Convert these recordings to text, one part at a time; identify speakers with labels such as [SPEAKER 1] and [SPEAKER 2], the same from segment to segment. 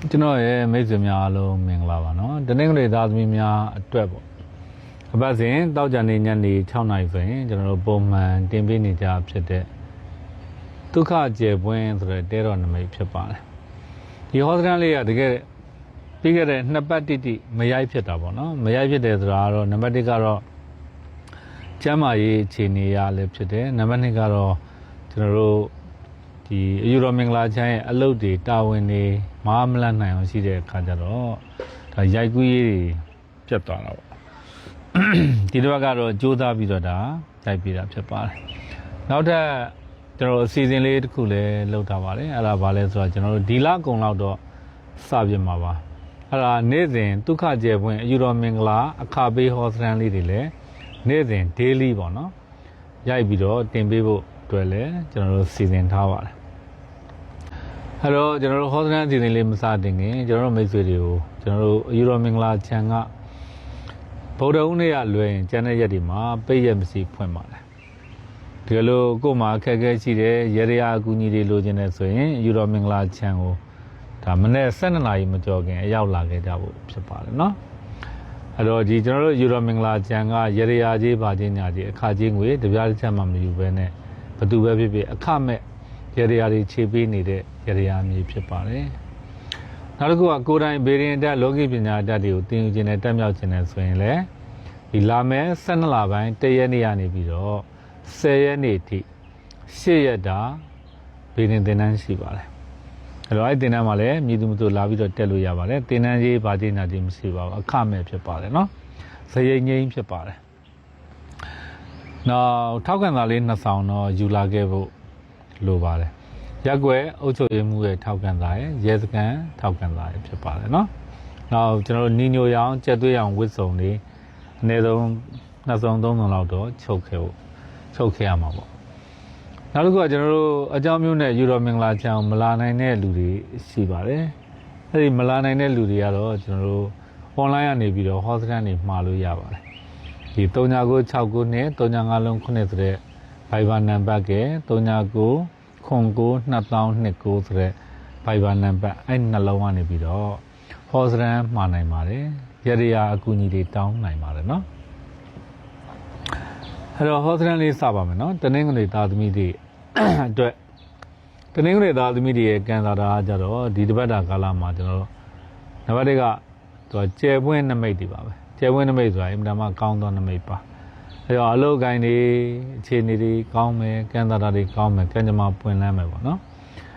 [SPEAKER 1] ကျွန်တော်ရဲ့မိတ်ဆွေများအားလုံးမင်္ဂလာပါနော်တနင်္ဂနွေသားသမီးများအတွက်ပေါ့အပတ်စဉ်တောက်ကြနေညနေ6နာရီဆိုရင်ကျွန်တော်တို့ပုံမှန်တင်ပေးနေကြဖြစ်တဲ့ဒုက္ခကျေပွင့်ဆိုတဲ့တဲတော်နမိတ်ဖြစ်ပါတယ်ဒီဟောစတန်လေးကတကယ်ပြီးခဲ့တဲ့နှစ်ပတ်တိတိမရိုက်ဖြစ်တာပေါ့နော်မရိုက်ဖြစ်တယ်ဆိုတာကတော့နံပါတ်1ကတော့ကျမ်းမာရေးအခြေအနေရလည်းဖြစ်တယ်နံပါတ်2ကတော့ကျွန်တော်တို့ ဒီအယူတော်မင်္ဂလာချမ်းရဲ့အလုပ်တွေတာဝန်တွေမမလတ်နိုင်အောင်ရှိတဲ့အခါကျတော့ဒါရိုက်ကူးရေးတွေပြတ်သွားတာပေါ့ဒီတစ်ဘက်ကတော့ကြိုးစားပြီးတော့ဒါရိုက်ပြတာဖြစ်ပါတယ်နောက်ထပ်ကျွန်တော်တို့အစီအစဉ်လေးတစ်ခုလည်းလုပ်ထားပါတယ်အဲ့ဒါဘာလဲဆိုတော့ကျွန်တော်တို့ဒီလကုံလောက်တော့စပြစ်မှာပါအဲ့ဒါနေ့စဉ်ဒုက္ခကျေပွင့်အယူတော်မင်္ဂလာအခါပေးဟောစတန်လေးတွေလည်းနေ့စဉ် daily ပေါ့နော်ရိုက်ပြီးတော့တင်ပေးဖို့အတွက်လည်းကျွန်တော်တို့စီစဉ်ထားပါတယ် အဲ့တော့ကျွန်တော်တို့ဟောစတန်အစီအစဉ်လေးမစတင်ခင်ကျွန်တော်တို့မိတ်ဆွေတွေကိုကျွန်တော်တို့အယူတော်မင်္ဂလာခြံကဗုဒ္ဓဦးနေ့ကလွယ်ရင်ကျန်တဲ့ရက်တွေမှာပိတ်ရက်မရှိဖွင့်ပါတယ်ဒီလိုကို့မှာအခက်အခဲရှိတယ်ရေရရာအကူအညီတွေလိုချင်တယ်ဆိုရင်အယူတော်မင်္ဂလာခြံကိုဒါမနေ့12နာရီမကြောခင်အရောက်လာခဲ့ကြဖို့ဖြစ်ပါတယ်เนาะအဲ့တော့ဒီကျွန်တော်တို့ယူတော်မင်္ဂလာခြံကရေရရာကြီးပါချင်းညာကြီးအခါချင်းငွေတပြားတစ်ချက်မှမယူဘဲနဲ့ဘသူပဲဖြစ်ဖြစ်အခမဲ့ ရေရရာတွေခြေပေးနေတဲ့ရေရရာမျိုးဖြစ်ပါတယ်နောက်တစ်ခုကကိုယ်တိုင်ဘေးရင်တက်လောကီပညာတတ်တွေကိုသင်ယူခြင်းနဲ့တက်မြောက်ခြင်းနဲ့ဆိုရင်လည်းဒီလာမဲ12လပိုင်း1ရက်နေ့ကနေပြီးတော့10ရက်နေ့ထိ10ရက်တာဘေးရင်သင်တန်းရှိပါတယ်အဲ့တော့အဲ့ဒီသင်တန်းမှာလည်းမြည်သူမသူလာပြီးတော့တက်လို့ရပါတယ်သင်တန်းကြီးဘာကြီးနာကြီးမရှိပါဘူးအခမဲ့ဖြစ်ပါတယ်နော်ဇရိတ်ငိမ့်ဖြစ်ပါတယ်နောက်ထောက်ခံစာလေးနှစ်ဆောင်တော့ယူလာခဲ့ဖို့ လိုပါတယ်ရက်ွယ်အုပ်ချုပ်ရေးမှုရဲ့ထောက်ခံစာရဲ့ရဲစခန်းထောက်ခံစာရဲ့ဖြစ်ပါတယ်နော်နောက်ကျွန်တော်တို့နီညိုရောင်ကြက်သွေးရောင်ဝစ်စုံလေးအနည်းဆုံးနှစ်စုံသုံးစုံလောက်တော့ချုပ်ခဲ့ဖို့ချုပ်ခဲ့ရမှာပေါ့နောက်တစ်ခုကကျွန်တော်တို့အကြောင်းမျိုးနဲ့ယူရိုမင်္ဂလာချောင်းမလာနိုင်တဲ့လူတွေရှိပါတယ်အဲ့ဒီမလာနိုင်တဲ့လူတွေကတော့ကျွန်တော်တို့ online ကနေပြီးတော့ hostel နေမှာလို့ရပါတယ်ဒီ3996နဲ့39လုံး9ဆိုတဲ့ Viber နံပါတ်က39 092029ဆိုတဲ့ Viber နံပါတ်အဲ့နှလုံးကနေပြီးတော့ hostel မှာနိုင်ပါတယ်ရရရာအကူအညီတွေတောင်းနိုင်ပါတယ်เนาะအဲ့တော့ hostel လေးစပါမယ်เนาะတနင်္ဂနွေသားသမီးတွေ အတွက်တနင်္ဂနွေသားသမီးတွေရဲ့ကန်စာတာကကြတော့ဒီတပတ်တာကာလမှာကျွန်တော်တို့နံပါတ်1ကသူကကျယ်ပွင့်နမိတ်တွေပါပဲကျယ်ပွင့်နမိတ်ဆိုတာအင်မတန်မှကောင်းသောနမိတ်ပါ အဲတော့အလုပ်ကိုင်းတွေအခြေအနေတွေကောင်းမယ်ကန်စာတာတွေကောင်းမယ်ကံကြမ္မာပွင့်လန်းမယ်ပေါ့နော်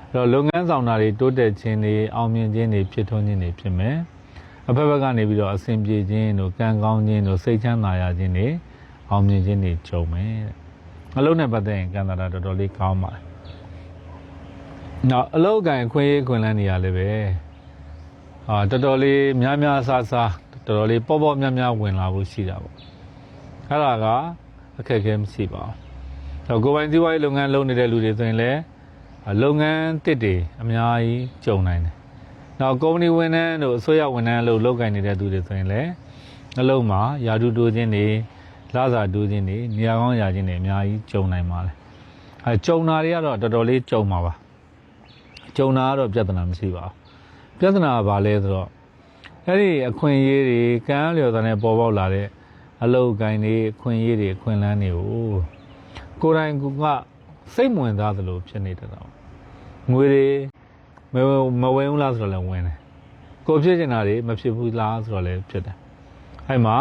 [SPEAKER 1] အဲတော့လုပ်ငန်းဆောင်တာတွေတိုးတက်ခြင်းတွေအောင်မြင်ခြင်းတွေဖြစ်ထွန်းခြင်းတွေဖြစ်မယ်အဖက်ဖက်ကနေပြီးတော့အဆင်ပြေခြင်းတို့ကံကောင်းခြင်းတို့စိတ်ချမ်းသာရခြင်းတွေအောင်မြင်ခြင်းတွေကြုံမယ်တဲ့အလုပ်နဲ့ပတ်သက်ရင်ကန်စာတာတော်တော်လေးကောင်းပါတယ်နောက်အလုပ်ကိုင်းခွင့်ရေးခွင့်လန်းနေရလည်းပဲအာတော်တော်လေးများများဆဆတော်တော်လေးပေါ့ပေါ့များများဝင်လာဖို့ရှိတာပေါ့ အဲ့ဒါကအခက်အခဲမရှိပါဘူးတော့ကိုယ်ပိုင်စီးပွားရေးလုပ်ငန်းလုပ်နေတဲ့လူတွေဆိုရင်လည်းလုပ်ငန်းတစ်တွေအများကြီးကြုံနိုင်တယ်နောက်ကုမ္ပဏီဝန်ထမ်းတို့အစိုးရဝန်ထမ်းလို့လုပ်ကိုင်နေတဲ့သူတွေဆိုရင်လည်းအလုံးမှာယာတုတိုးခြင်းတွေလာစာတိုးခြင်းတွေနေရာကောင်းရာခြင်းတွေအများကြီးကြုံနိုင်ပါလေအဲကြုံတာတွေကတော့တော်တော်လေးကြုံပါပါကြုံတာကတော့ပြဿနာမရှိပါဘူးပြဿနာကဘာလဲဆိုတော့အဲ့ဒီအခွင့်အရေးတွေကံလျော်တဲ့နဲ့ပေါ်ပေါက်လာတဲ့ အလုပ်ကိုင်းတွေအခွင့်အရေးတွေအခွင့်အလမ်းတွေကိုကိုယ်တိုင်ကစိတ်ဝင်စားသလိုဖြစ်နေတတ်တာပေါ့ငွေတွေမမဝင်ဘူးလားဆိုတော့လည်းဝင်တယ်ကိုဖြစ်ချင်တာတွေမဖြစ်ဘူးလားဆိုတော့လည်းဖြစ်တယ်အဲ့မှာ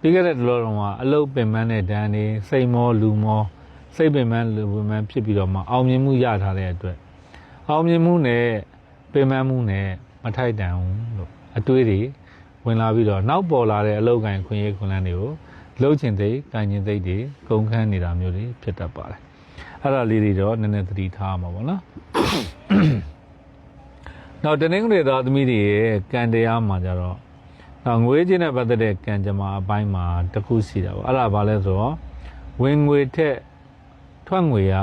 [SPEAKER 1] ပြီးခဲ့တဲ့တလောတော်မှာအလုတ်ပင်ပန်းတဲ့ဒဏ်တွေစိတ်မောလူမောစိတ်ပင်ပန်းလူပင်ပန်းဖြစ်ပြီးတော့မှအောင်မြင်မှုရထားတဲ့အတွက်အောင်မြင်မှုနဲ့ပင်ပန်းမှုနဲ့မထိုက်တန်ဘူးလို့အတွေးတွေ ဝင်လာပြီးတော့နောက်ပေါ်လာတဲ့အလုတ်ကန်ခွင့်ရေးခွင့်လန်းတွေကိုလှုပ်ချင်သိကင်ချင်သိတွေကုန်ခန်းနေတာမျိုးတွေဖြစ်တတ်ပါတယ်အဲ့ဒါလေးတွေတော့နည်းနည်းသတိထားမှာပေါ့နော်နောက်တနင်္ဂနွေသားသမီးတွေရဲ့ကံတရားမှာကြတော့နောက်ငွေချင်းနဲ့ပတ်သက်တဲ့ကံကြမ္မာအပိုင်းမှာတစ်ခုရှိတာပေါ့အဲ့ဒါဘာလဲဆိုတော့ဝင်ငွေထက်ထွက်ငွေက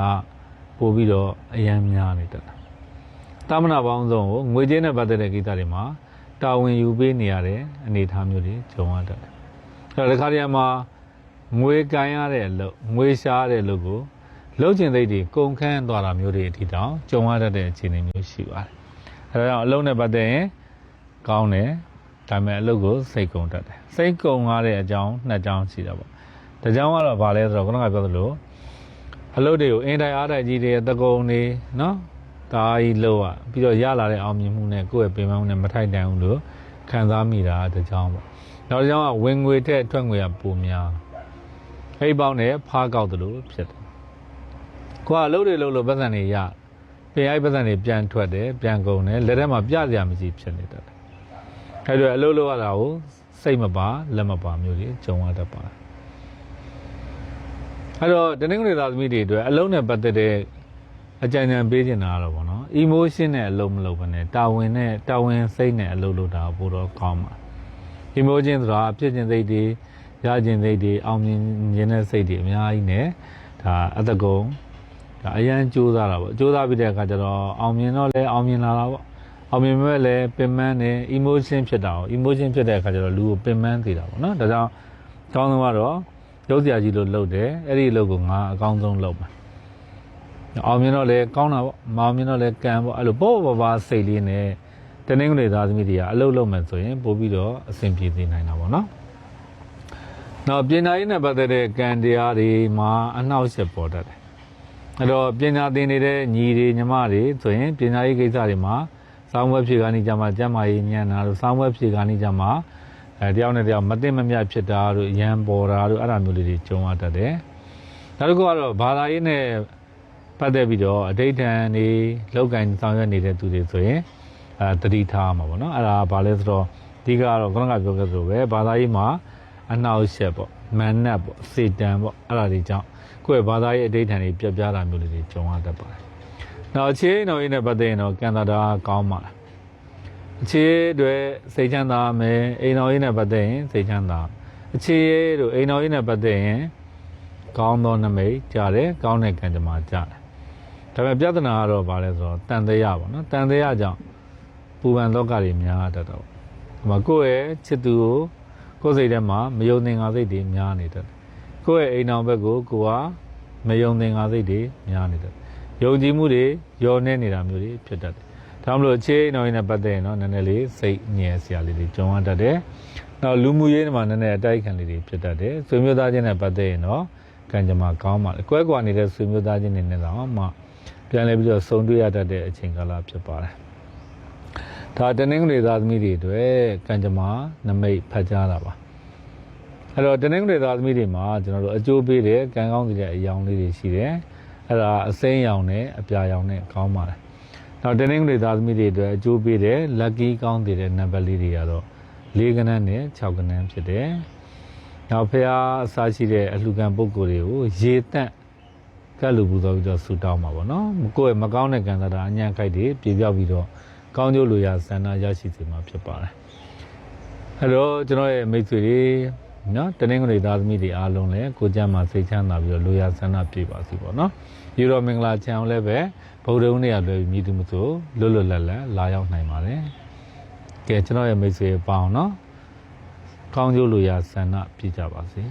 [SPEAKER 1] ပို့ပြီးတော့အယမ်းများနေတတ်တာတာမနာပေါင်းစုံကိုငွေချင်းနဲ့ပတ်သက်တဲ့ကိစ္စတွေမှာ တာဝန်ယူပေးနေရတဲ့အနေအထားမျိုးတွေကြုံရတတ်တယ်အဲ့တော့ဒီခါတည်းမှာငွေကန်ရတဲ့အလုပ်ငွေရှားတဲ့အလုပ်ကိုလှုပ်ကျင်သိတွေကုန်ခန်းသွားတာမျိုးတွေအထိတောင်ကြုံရတတ်တဲ့အခြေအနေမျိုးရှိပါတယ်အဲဒါကြောင့်အလုံးနဲ့ပတ်သက်ရင်ကောင်းတယ်ဒါပေမဲ့အလုပ်ကိုစိတ်ကုံတတ်တယ်စိတ်ကုံရတဲ့အကြောင်းနှစ်ကြောင်းရှိတာပေါ့တကြောင်းကတော့ဗာလဲဆိုတော့ခုနကပြောသလိုအလုပ်တွေကိုအင်တိုင်းအားတိုင်းကြီးတွေတကုံနေနော် ဒါကြီးလို့อ่ะပြီးတော့ရလာတဲ့အောင်မြင်မှုနဲ့ကိုယ့်ရဲ့ပင်ပန်းမှုနဲ့မထိုက်တန်ဘူးလို့ခံစားမိတာတကြောင်းပေါ့နောက်တစ်ကြောင်းကဝင်ငွေထက်ထွက်ငွေကပိုများဟိတ်ပေါင်းနဲ့ဖားကောက်တယ်လို့ဖြစ်တယ်ကိုကအလုပ်တွေလုပ်လို့ပတ်စံတွေရပြင်အိုက်ပတ်စံတွေပြန်ထွက်တယ်ပြန်ကုန်တယ်လက်ထဲမှာပြစရာမရှိဖြစ်နေတတ်တယ်အဲဒါအလုပ်လုပ်ရတာကိုစိတ်မပါလက်မပါမျိုးတွေကြုံရတတ်ပါတယ်အဲ့တော့တနင်္ဂနွေသားသမီးတွေအတွက်အလုံးနဲ့ပတ်သက်တဲ့ အကြံဉာဏ်ပေးချင်တာကတော့ဗောနော် emotion နဲ့အလုံးမလုံးဘဲနဲ့တာဝန်နဲ့တာဝန်စိတ်နဲ့အလုံးလုံးတာပိုတော့ကောင်းပါ emotion ဆိုတာအဖြစ်ခြင်းစိတ်တွေရခြင်းစိတ်တွေအောင်မြင်ခြင်းတဲ့စိတ်တွေအများကြီးနဲ့ဒါအတကုံဒါအရန်ကြိုးစားတာပေါ့ကြိုးစားပြီးတဲ့အခါကျတော့အောင်မြင်တော့လဲအောင်မြင်လာတာပေါ့အောင်မြင်မဲ့လဲပင်ပန်းနေ emotion ဖြစ်တာ哦 emotion ဖြစ်တဲ့အခါကျတော့လူကိုပင်ပန်းသေးတာပေါ့နော်ဒါကြောင့်ကောင်းဆုံးကတော့ရုပ်စရာကြီးလို့လုပ်တယ်အဲ့ဒီအလုပ်ကိုငါအကောင်းဆုံးလုပ်မှာ အောင်မြင်တော့လဲကောင်းတာပေါ့မအောင်မြင်တော့လဲကံပေါ့အဲ့လိုပေါ့ပေါ့ပါစိတ်လေးနဲ့တနင်္ဂနွေသားသမီးတွေကအလုပ်လုပ်မယ်ဆိုရင်ပို့ပြီးတော့အဆင်ပြေစေနိုင်တာပေါ့နော်နောက်ပညာရေးနဲ့ပတ်သက်တဲ့ကံတရားတွေမှာအနှောက်အယှက်ပေါ်တတ်တယ်အဲ့တော့ပညာသင်နေတဲ့ညီတွေညီမတွေဆိုရင်ပညာရေးကိစ္စတွေမှာစောင်းဝက်ဖြေကနေကြမှာကျမ်းမာရေးညံ့တာတို့စောင်းဝက်ဖြေကနေကြမှာအဲတယောက်နဲ့တယောက်မသိမမြတ်ဖြစ်တာတို့ရန်ပေါ်တာတို့အဲ့ဒါမျိုးလေးတွေကြုံရတတ်တယ်နောက်တစ်ခုကတော့ဘာသာရေးနဲ့ ပတ်သက်ပြီးတော့အဋိဌံနေလောက်ကင်ဆောင်ရွက်နေတဲ့သူတွေဆိုရင်အဲတတိထားမှာပေါ့နော်အဲ့ဒါဘာလဲဆိုတော့အဓိကကတော့ခုနကပြောခဲ့သလိုပဲဘာသာရေးမှာအနှောက်အယှက်ပေါ့မန်နတ်ပေါ့စေတံပေါ့အဲ့ဒါတွေကြောင့်ကိုယ့်ရဲ့ဘာသာရေးအဋိဌံတွေပြတ်ပြားတာမျိုးလေးတွေကြုံရတတ်ပါတယ်နောက်အခြေအနေတော်ရေးနဲ့ပတ်သက်ရင်တော့ကံတာတာကောင်းပါလားအခြေတွေစိတ်ချမ်းသာမယ်အိမ်တော်ရေးနဲ့ပတ်သက်ရင်စိတ်ချမ်းသာအခြေတို့အိမ်တော်ရေးနဲ့ပတ်သက်ရင်ကောင်းသောနမိတ်ကြားတယ်ကောင်းတဲ့ကံကြမ္မာကြားတယ် ဒါပေမဲ့ပြဿနာကတော့ဘာလဲဆိုတော့တန်တရားပေါ့နော်တန်တရားကြောင့်ပူပန်လောကတွေများတတ်တော့ဒီမှာကိုယ့်ရဲ့ချစ်သူကိုကိုယ်စိတ်ထဲမှာမယုံသင်္ကာစိတ်တွေများနေတတ်တယ်ကိုယ့်ရဲ့အိမ်တော်ဘက်ကိုကိုကမယုံသင်္ကာစိတ်တွေများနေတတ်တယ်ယုံကြည်မှုတွေညှော်နေနေတာမျိုးတွေဖြစ်တတ်တယ်ဒါမှမဟုတ်အခြေအနေတော်ရင်းနဲ့ပတ်သက်ရင်တော့နည်းနည်းလေးစိတ်ညစ်စရာလေးတွေကြုံရတတ်တယ်နောက်လူမှုရေးမှာနည်းနည်းအတိုက်ခံလေးတွေဖြစ်တတ်တယ်ဆွေမျိုးသားချင်းနဲ့ပတ်သက်ရင်တော့ကံကြမ္မာကောင်းပါလေကွဲကွာနေတဲ့ဆွေမျိုးသားချင်းတွေနဲ့တော့မှ ပြန်လဲပြီးတော့ဆုံတွေ့ရတတ်တဲ့အချိန်ကာလဖြစ်ပါတယ်ဒါတနင်္ဂနွေသားသမီးတွေအတွက်ကံကြမ္မာနမိတ်ဖတ်ကြားတာပါအဲ့တော့တနင်္ဂနွေသားသမီးတွေမှာကျွန်တော်တို့အကျိုးပေးတဲ့ကံကောင်းတဲ့အယောင်လေးတွေရှိတယ်အဲ့ဒါအစိမ်းရောင်နဲ့အပြာရောင်နဲ့ကောင်းပါတယ်နောက်တနင်္ဂနွေသားသမီးတွေအတွက်အကျိုးပေးတဲ့ lucky ကောင်းတဲ့နံပါတ်လေးတွေကတော့၄ကနန်းနဲ့6ကနန်းဖြစ်တယ်နောက်ဖះအစားရှိတဲ့အလှခံပုံကိုယ်တွေကိုရေတန့် ကတ်လူပူသောပြီးတော့ဆူတောင်းပါဗောနော်ကိုယ့်ရဲ့မကောင်းတဲ့ကံစားတာအညံ့ခိုက်တွေပြေပြောက်ပြီးတော့ကောင်းကျိုးလိုရာဆန္ဒရရှိစေမှာဖြစ်ပါတယ်အဲ့တော့ကျွန်တော်ရဲ့မိတ်ဆွေတွေနော်တနင်္ဂနွေသားသမီးတွေအားလုံးလည်းကိုကြမ်းမှာစိတ်ချမ်းသာပြီးတော့လိုရာဆန္ဒပြည့်ပါစီပေါ့နော်ယူတော်မင်္ဂလာချမ်းအောင်လည်းပဲဗုဒ္ဓဦးနေ့ရလွယ်ပြီးမြည်သူမဆိုလွတ်လွတ်လပ်လပ်လာရောက်နိုင်ပါတယ်ကဲကျွန်တော်ရဲ့မိတ်ဆွေပေါအောင်နော်ကောင်းကျိုးလိုရာဆန္ဒပြည့်ကြပါစေ